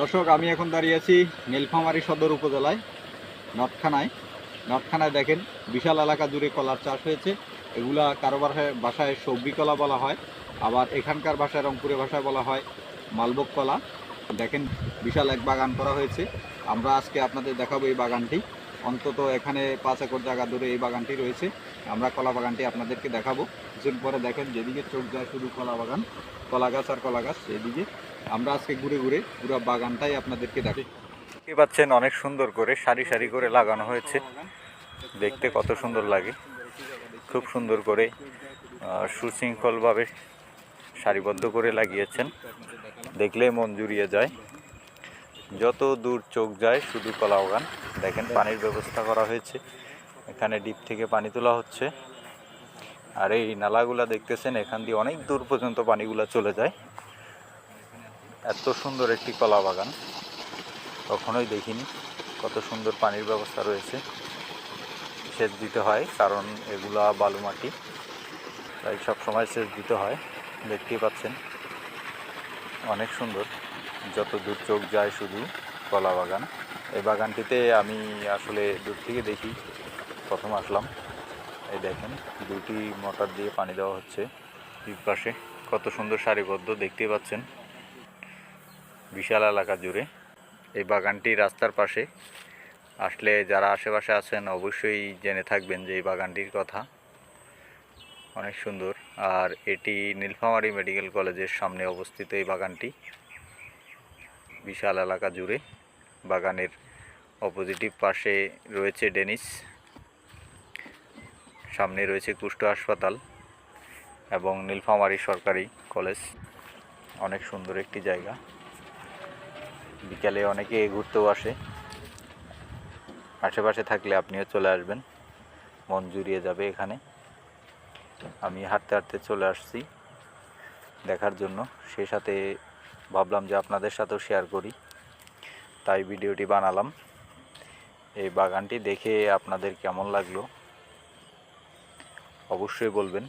দর্শক, আমি এখন দাঁড়িয়ে আছি নীলফামারী সদর উপজেলায়, নটখানায়। নটখানায় দেখেন, বিশাল এলাকা জুড়ে কলার চাষ হয়েছে। এগুলা কারও বাসায় সবজি কলা বলা হয়, আবার এখানকার ভাষায়, রংপুরের ভাষায় বলা হয় মালভোগ কলা। দেখেন, বিশাল এক বাগান করা হয়েছে। আমরা আজকে আপনাদের দেখাবো এই বাগানটি। অন্তত এখানে পাঁচ একর জায়গা ধরে এই বাগানটি রয়েছে। আমরা কলা বাগানটি আপনাদেরকে দেখাবো। কিছুদিন পরে দেখেন, যেদিকে চোখ যায় শুধু কলা বাগান, কলা গাছ আর কলা গাছ এদিকে আমরা আজকে ঘুরে ঘুরে পুরো বাগানটাই আপনাদেরকে দেখি দেখতে পাচ্ছেন, অনেক সুন্দর করে সারি সারি করে লাগানো হয়েছে। দেখতে কত সুন্দর লাগে। খুব সুন্দর করে সুশৃঙ্খলভাবে সারিবদ্ধ করে লাগিয়েছেন। দেখলেই মন জুড়িয়ে যায়। যত দূর চোখ যায়, শুধু কলা বাগান। দেখেন, পানির ব্যবস্থা করা হয়েছে। এখানে ডিপ থেকে পানি তোলা হচ্ছে। আর এই নালাগুলা দেখতেছেন, এখান দিয়ে অনেক দূর পর্যন্ত পানিগুলা চলে যায়। এত সুন্দর একটি কলা বাগান। কখনোই দেখিনি। কত সুন্দর পানির ব্যবস্থা রয়েছে। সেচ দিতে হয়, কারণ এগুলা বালু মাটি। তাই সব সময় সেচ দিতে হয়। দেখতেই পাচ্ছেন। অনেক সুন্দর। যত দূর চোখ যায় শুধু কলা বাগান। এই বাগানটিতে আমি আসলে দূর থেকে দেখি। প্রথম আসলাম। এই দেখেন দুটি মোটর দিয়ে পানি দেওয়া হচ্ছে। দুই পাশে কত সুন্দর সারিবদ্ধ, দেখতেই পাচ্ছেন। বিশাল এলাকা জুড়ে এই বাগানটি রাস্তার পাশে। আসলে যারা আশেপাশে আছেন অবশ্যই জেনে থাকবেন যে এই বাগানটির কথা। অনেক সুন্দর। আর এটি নীলফামারী মেডিকেল কলেজের সামনে অবস্থিত এই বাগানটি। বিশাল এলাকা জুড়ে বাগানের অপোজিটিভ পাশে রয়েছে ডেনিস। সামনে রয়েছে কুষ্ঠ হাসপাতাল এবং নীলফামারী সরকারি কলেজ। অনেক সুন্দর একটি জায়গা। বিকালে অনেকে ঘুরতেও আসে। আশেপাশে থাকলে আপনিও চলে আসবেন। মন জুড়িয়ে যাবে এখানে। আমি হাঁটতে হাঁটতে চলে আসছি দেখার জন্য। সে সাথে ভাবলাম যে আপনাদের সাথেও শেয়ার করি। তাই ভিডিওটি বানালাম। এই বাগানটি দেখে আপনাদের কেমন লাগল? অবশ্যই বলবেন।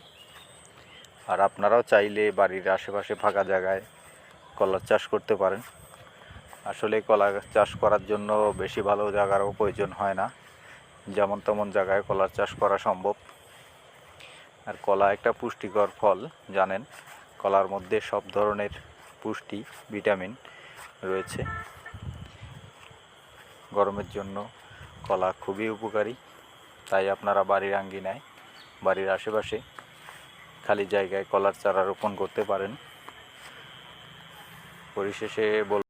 আর আপনারাও চাইলে বাড়ির আশেপাশে ফাঁকা জায়গায় কলার চাষ করতে পারেন। আসলে কলা চাষ করার জন্য বেশি ভালো জায়গারও প্রয়োজন হয় না। যেমন তেমন জায়গায় কলার চাষ করা সম্ভব। আর কলা একটা পুষ্টিকর ফল, জানেন? কলার মধ্যে সব ধরনের পুষ্টি, ভিটামিন রয়েছে। গরমের জন্য কলা খুবই উপকারী। তাই আপনারা বাড়ির আঙ্গিনায়, বাড়ির আশেপাশে খালি জায়গায় কলার চারা রোপণ করতে পারেন। পরিশেষে বল